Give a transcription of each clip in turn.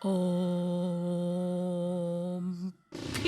โอมเ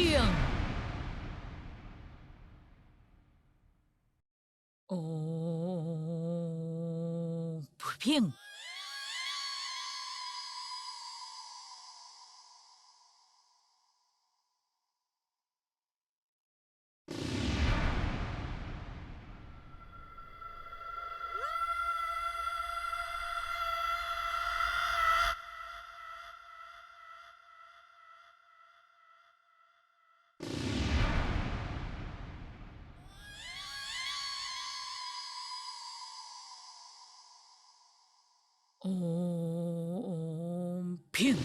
ม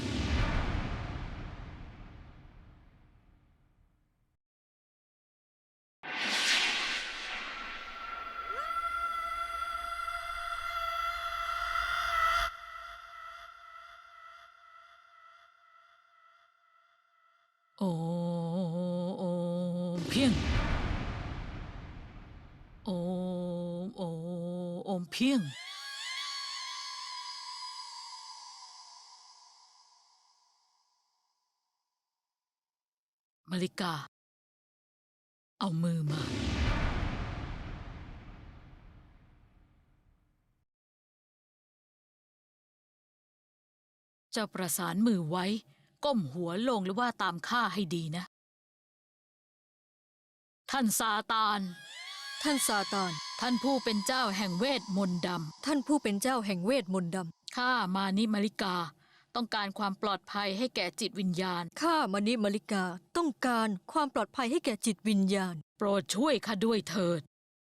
เพียงโอม มโอโอมเพียงมาริกา เอามือมา เจ้าประสานมือไว้ ก้มหัวลงหรือว่าตามข้าให้ดีนะ ท่านซาตาน ท่านซาตาน ท่านผู้เป็นเจ้าแห่งเวทมนต์ดท่านผู้เป็นเจ้าแห่งเวทมนต์ดำข้ามานิมาริกา ต้องการความปลอดภัยให้แก่จิตวิญญาณำข้ามณิมาริกาต้องการความปลอดภัยให้แก่จิตวิญญาณ โปรดช่วยข้าด้วยเถิด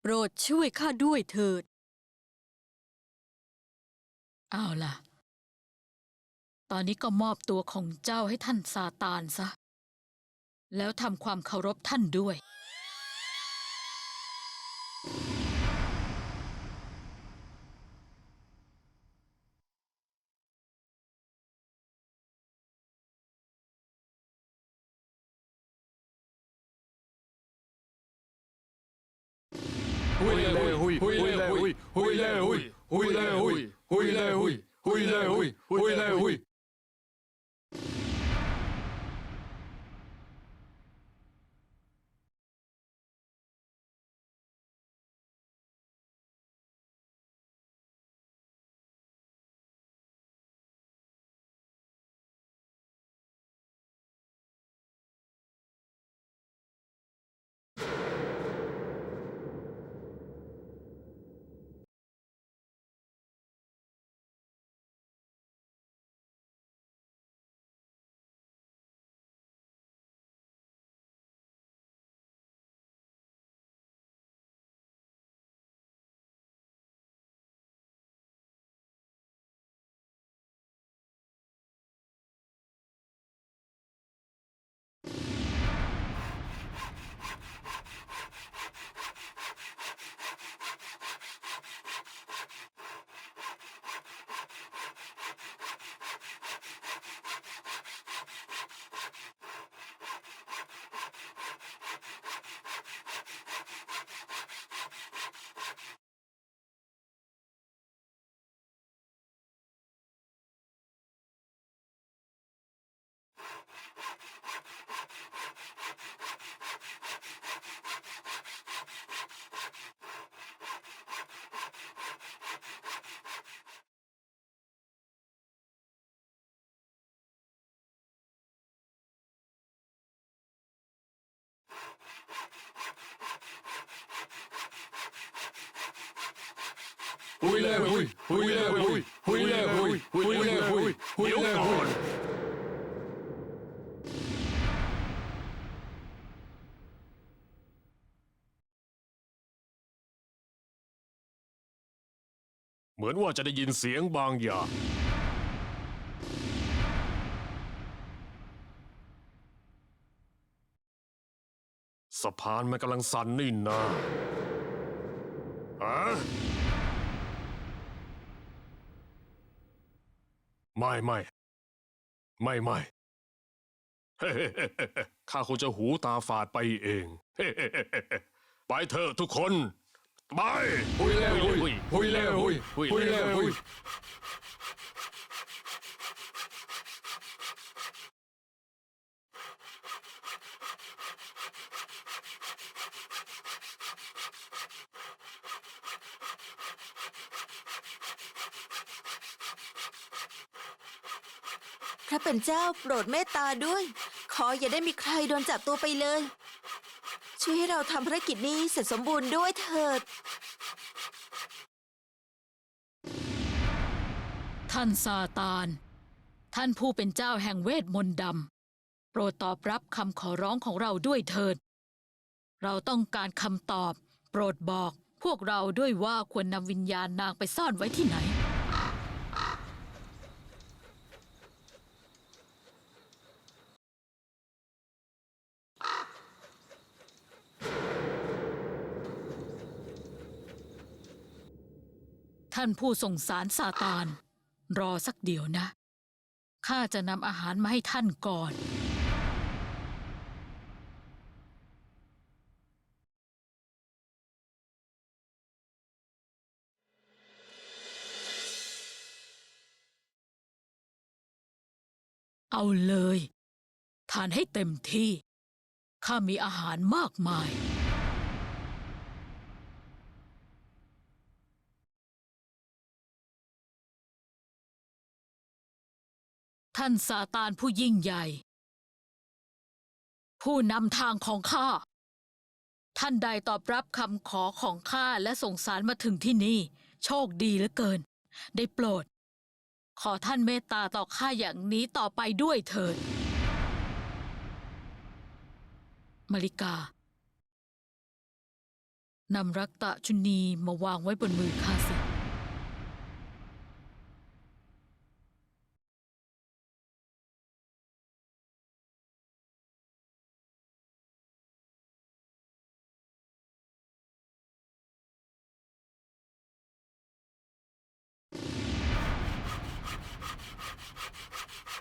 โปรดช่วยข้าด้วยเถิด เอาล่ะ ตอนนี้ก็มอบตัวของเจ้าให้ท่านซาตานซะ แล้วทำความเคารพท่านด้วย หุยเลยหุยหุยเลยหุยหุยเลยหุยหุยเลยหุยหุยเลยหุยเหมือนว่าจะได้ยินเสียงบางอย่างสะพานมันกำลังสั่นนี่นาฮะ ไม่ไม่ไม่ไม่ข้าคงจะหูตาฝาดไปเอง ไปเถอะทุกคน ไป หุยเลยหุยหุยเลยหุยหุยเลยหุย พระเป็นเจ้าโปรดเมตตาด้วย ขออย่าได้มีใครโดนจับตัวไปเลย ช่วยให้เราทำภารกิจนี้เสร็จสมบูรณ์ด้วยเถิด ท่านซาตาน ท่านผู้เป็นเจ้าแห่งเวทมนต์ดำ โปรดตอบรับคำขอร้องของเราด้วยเถิด เราต้องการคำตอบ โปรดบอกพวกเราด้วยว่าควรนำวิญญาณนางไปซ่อนไว้ที่ไหน ท่านผู้ส่งสารซาตาน รอสักเดี๋ยวนะ ข้าจะนำอาหารมาให้ท่านก่อน เอาเลย ทานให้เต็มที่ ข้ามีอาหารมากมาย ท่านซาตานผู้ยิ่งใหญ่ ผู้นำทางของข้า ท่านใดตอบรับคำขอของข้าและส่งสารมาถึงที่นี่ โชคดีเหลือเกิน ได้โปรด ขอท่านเมตตาต่อข้าอย่างนี้ต่อไปด้วยเถิด มาริกานำรักตะชุนีมาวางไว้บนมือข้า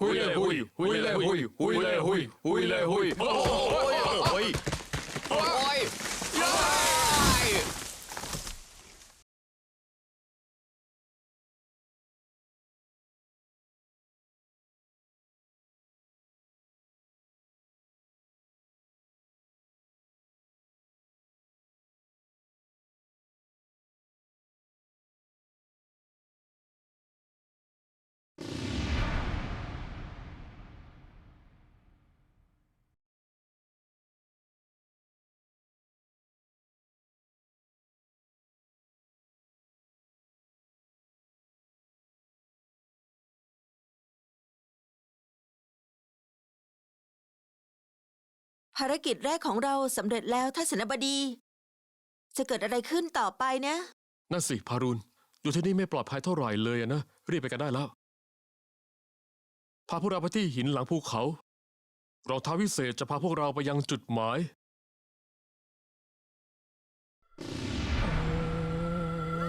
huilehui, huilehui, huilehui, huilehui, huilehui. ภารกิจแรกของเราสำเร็จแล้วท่านเสนบดี จะเกิดอะไรขึ้นต่อไปนะ นั่นสิพารุนอยู่ที่นี่ไม่ปลอดภัยเท่าไหร่เลยอะนะรีบไปกันได้แล้ว พาพวกเราไปที่หินหลังภูเขารองเท้าวิเศษจะพาพวกเราไปยังจุดหมายโอ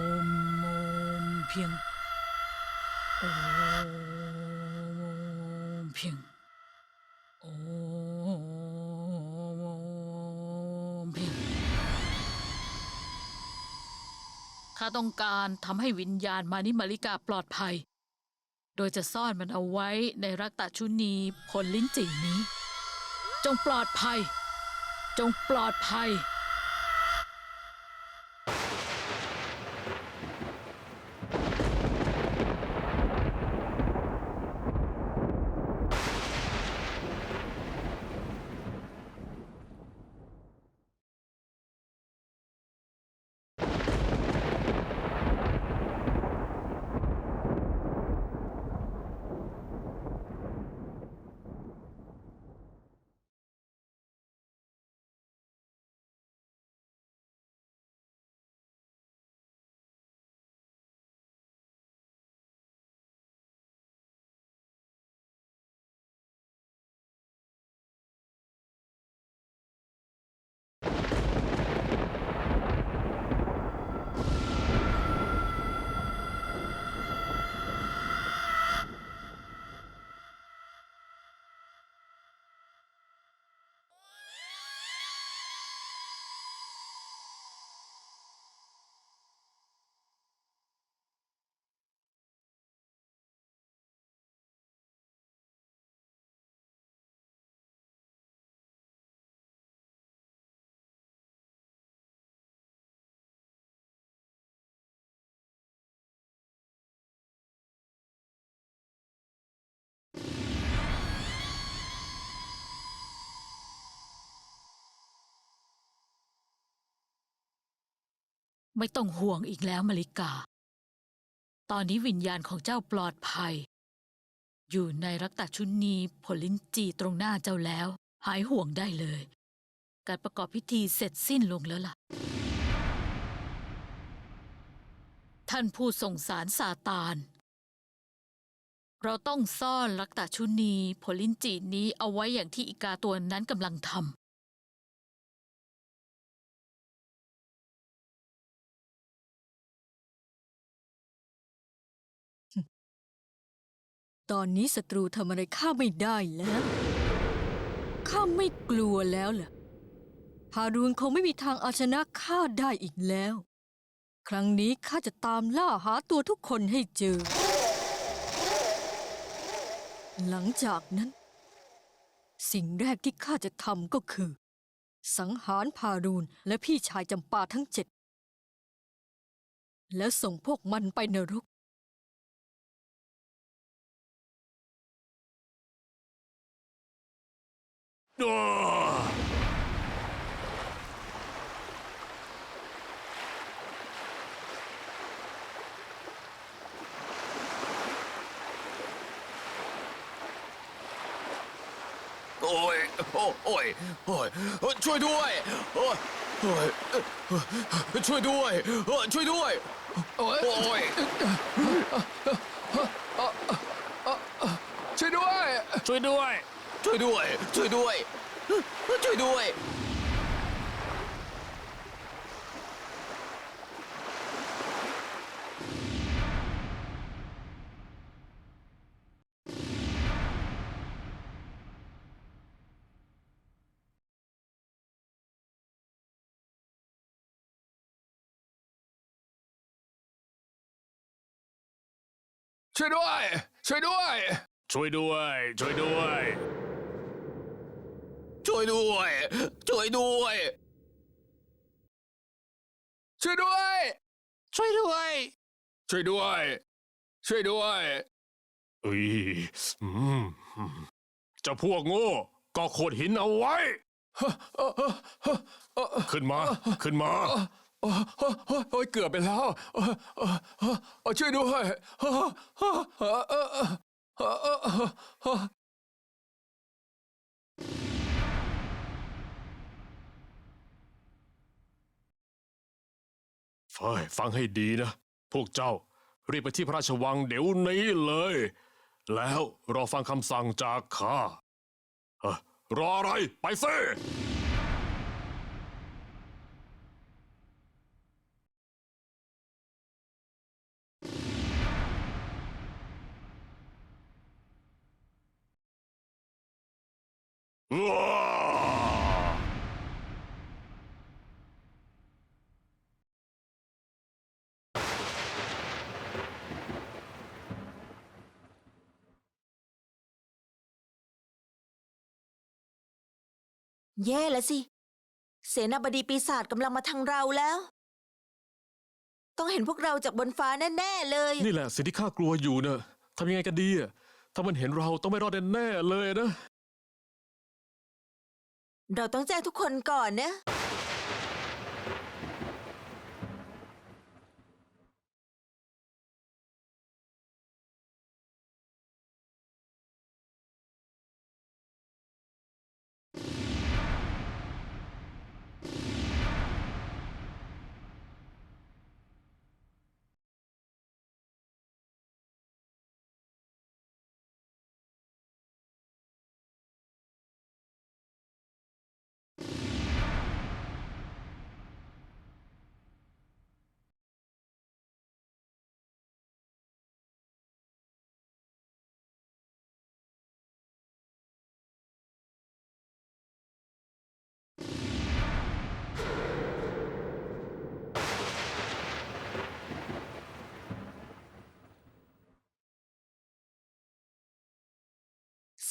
มเพียง ข้าต้องการทำให้วิญญาณมานิมาริกาปลอดภัย โดยจะซ่อนมันเอาไว้ในรักตะชุนีผลลิ้นจี่นี้ จงปลอดภัย จงปลอดภัย ไม่ต้องห่วงอีกแล้วมาริกา ตอนนี้วิญญาณของเจ้าปลอดภัย อยู่ในรักตชุนีผลลินจีตรงหน้าเจ้าแล้ว หายห่วงได้เลย การประกอบพิธีเสร็จสิ้นลงแล้วล่ะ ท่านผู้ส่งสารซาตาน เราต้องซ่อนรักตชุนีผลลินจีนี้เอาไว้อย่างที่อีกาตัวนั้นกำลังทำ ตอนนี้ศัตรูทำอะไรข้าไม่ได้แล้ว ข้าไม่กลัวแล้วล่ะ ฮารูนคงไม่มีทางเอาชนะข้าได้อีกแล้ว ครั้งนี้ข้าจะตามล่าหาตัวทุกคนให้เจอ หลังจากนั้น สิ่งแรกที่ข้าจะทำก็คือ สังหารพารูนและพี่ชายจำปาทั้งเจ็ด แล้วส่งพวกมันไปนรก โอ้ย โอ้ย โอ้ย โอ้ย ช่วยด้วย โอ้ย โอ้ย ช่วยด้วยเอ้ยช่วยด้วย โอ้ย โอ้ย ช่วยด้วย ช่วยด้วย ช่วยด้วย ช่วยด้วย ช่วยด้วย ช่วยด้วย ช่วยด้วย ช่วยด้วย ช่วยด้วย ช่วยด้วย ช่วยด้วย ช่วยด้วย ช่วยด้วย ช่วยด้วย ช่วยด้วยเอ้ยอืมอืมเจ้าพวกโง่ก็โขดหินเอาไว้ ขึ้นมา ขึ้นมา โอ้โอ้โอ้โอ้ยเกือบไปแล้วโอ้โอ้โอ้โอ้ช่วยด้วย เฟ้ยฟังให้ดีนะ พวกเจ้ารีบไปที่พระราชวังเดี๋ยวนี้เลย แล้วรอฟังคำสั่งจากข้าเอ้อรออะไรไปซิว้า แย่แล้วสิ เสนาบดีปีศาจกำลังมาทางเราแล้ว ต้องเห็นพวกเราจากบนฟ้าแน่ๆเลย นี่แหละสิ่งที่ข้ากลัวอยู่เนอะทำยังไงกันดีอะถ้ามันเห็นเราต้องไม่รอดแน่ๆเลยนะ เราต้องแจ้งทุกคนก่อนนะ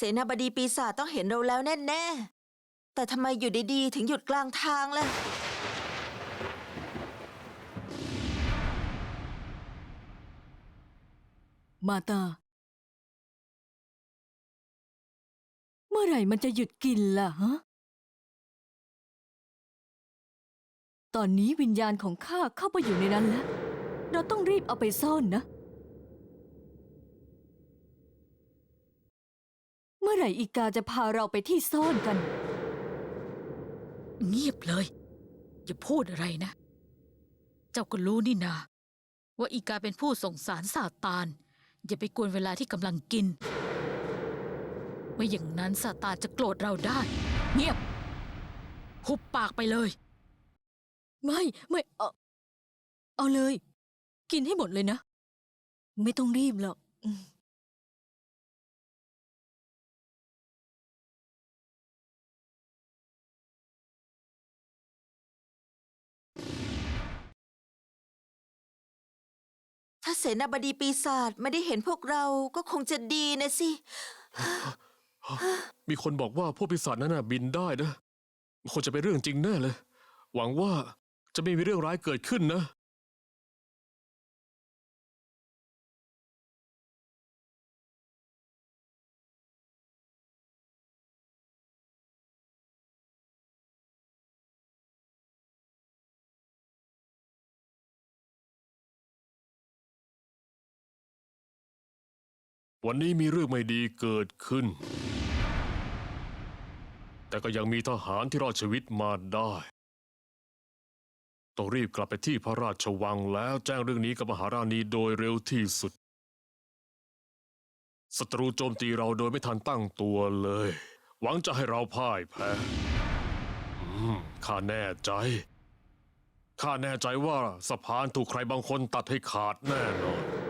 เสนาบดีปีศาจต้องเห็นเราแล้วแน่ๆ แต่ทำไมอยู่ดีๆ ถึงหยุดกลางทางล่ะ มาตา เมื่อไหร่มันจะหยุดกินล่ะฮะ ตอนนี้วิญญาณของข้าเข้าไปอยู่ในนั้นแล้ว เราต้องรีบเอาไปซ่อนนะ มื่อไหร่อีกาจะพาเราไปที่ซ่อนกัน เงียบเลย อย่าพูดอะไรนะ เจ้าก็รู้นี่นา ว่าอีกาเป็นผู้ส่งสารซาตาน อย่าไปกวนเวลาที่กำลังกิน ไม่อย่างนั้นซาตานจะโกรธเราได้ เงียบ หุบปากไปเลย ไม่ไม่เอาเอาเลย กินให้หมดเลยนะ ไม่ต้องรีบหรอกอืม ถ้าเสนาบดีปีศาจไม่ได้เห็นพวกเราก็คงจะดีนะสิ มีคนบอกว่าพวกปีศาจนั้นน่ะบินได้นะคงจะเป็นเรื่องจริงแน่เลย หวังว่าจะไม่มีเรื่องร้ายเกิดขึ้นนะ วันนี้มีเรื่องไม่ดีเกิดขึ้น แต่ก็ยังมีทหารที่รอดชีวิตมาได้ ต้องรีบกลับไปที่พระราชวังแล้วแจ้งเรื่องนี้กับมหาราณีโดยเร็วที่สุด ศัตรูโจมตีเราโดยไม่ทันตั้งตัวเลย หวังจะให้เราพ่ายแพ้อืมข้าแน่ใจ ข้าแน่ใจว่าสะพานถูกใครบางคนตัดให้ขาดแน่นอน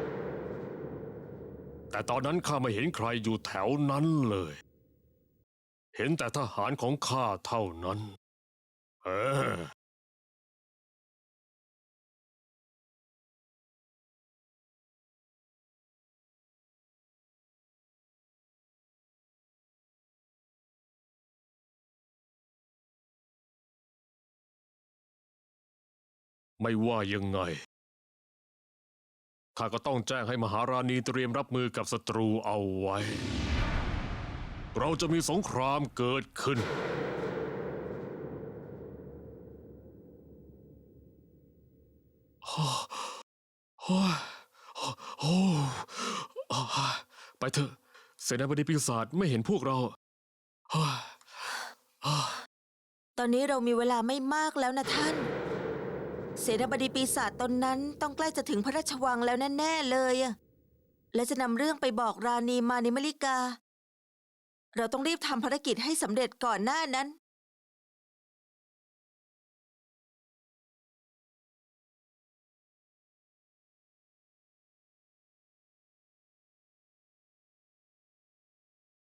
แต่ตอนนั้นข้าไม่เห็นใครอยู่แถวนั้นเลย เห็นแต่ทหารของข้าเท่านั้น เออ ไม่ว่ายังไง ข้าก็ต้องแจ้งให้มหาราณีเตรียมรับมือกับศัตรูเอาไว้ เราจะมีสงครามเกิดขึ้นโอ้ยโอ้ยไปเถอะเสนาบดีปีศาจไม่เห็นพวกเราโอ้ยตอนนี้เรามีเวลาไม่มากแล้วนะท่าน เสนาบดีปีศาจตนนั้นต้องใกล้จะถึงพระราชวังแล้วแน่ๆเลยอะและจะนำเรื่องไปบอกราณีมานิมลิกา เราต้องรีบทำภารกิจให้สำเร็จก่อนหน้านั้น